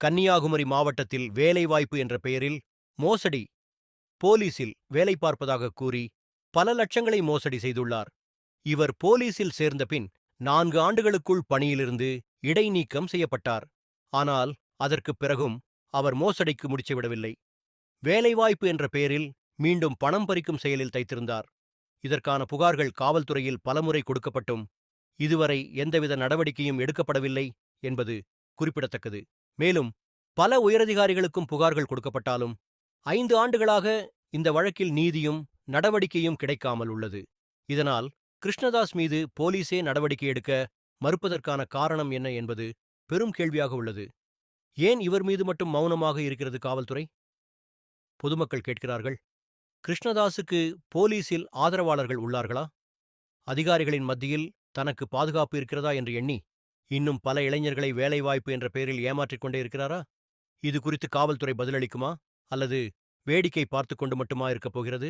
கன்னியாகுமரி மாவட்டத்தில் வேலைவாய்ப்பு என்ற பெயரில் மோசடி போலீசில் வேலை பார்ப்பதாக கூறி பல லட்சங்களை மோசடி செய்துள்ளார். இவர் போலீசில் சேர்ந்த பின் நான்கு ஆண்டுகளுக்குள் பணியிலிருந்து இடைநீக்கம் செய்யப்பட்டார். ஆனால் அதற்குப் பிறகும் அவர் மோசடிக்கு முடிச்சுவிடவில்லை வேலைவாய்ப்பு என்ற பெயரில் மீண்டும் பணம் பறிக்கும் செயலில் தைத்திருந்தார். இதற்கான புகார்கள் காவல்துறையில் பலமுறை கொடுக்கப்பட்டும். இதுவரை எந்தவித நடவடிக்கையும் எடுக்கப்படவில்லை என்பது குறிப்பிடத்தக்கது. மேலும் பல உயரதிகாரிகளுக்கும் புகார்கள் கொடுக்கப்பட்டாலும் ஐந்து ஆண்டுகளாக இந்த வழக்கில் நீதியும் நடவடிக்கையும் கிடைக்காமல் உள்ளது. இதனால் கிருஷ்ணதாஸ் மீது போலீசே நடவடிக்கை எடுக்க மறுப்பதற்கான காரணம் என்ன என்பது பெரும் கேள்வியாக உள்ளது. ஏன் இவர் மீது மட்டும் மௌனமாக இருக்கிறது காவல்துறை? பொதுமக்கள் கேட்கிறார்கள் கிருஷ்ணதாஸுக்கு போலீசில் ஆதரவாளர்கள் உள்ளார்களா? அதிகாரிகளின் மத்தியில் தனக்கு பாதுகாப்பு இருக்கிறதா என்று எண்ணி இன்னும் பல இளைஞர்களை வேலைவாய்ப்பு என்ற பெயரில் ஏமாற்றிக் கொண்டே இருக்கிறாரா? இது குறித்து காவல்துறை பதிலளிக்குமா? அல்லது வேடிக்கை பார்த்துக் கொண்டு மட்டுமா இருக்கப் போகிறது?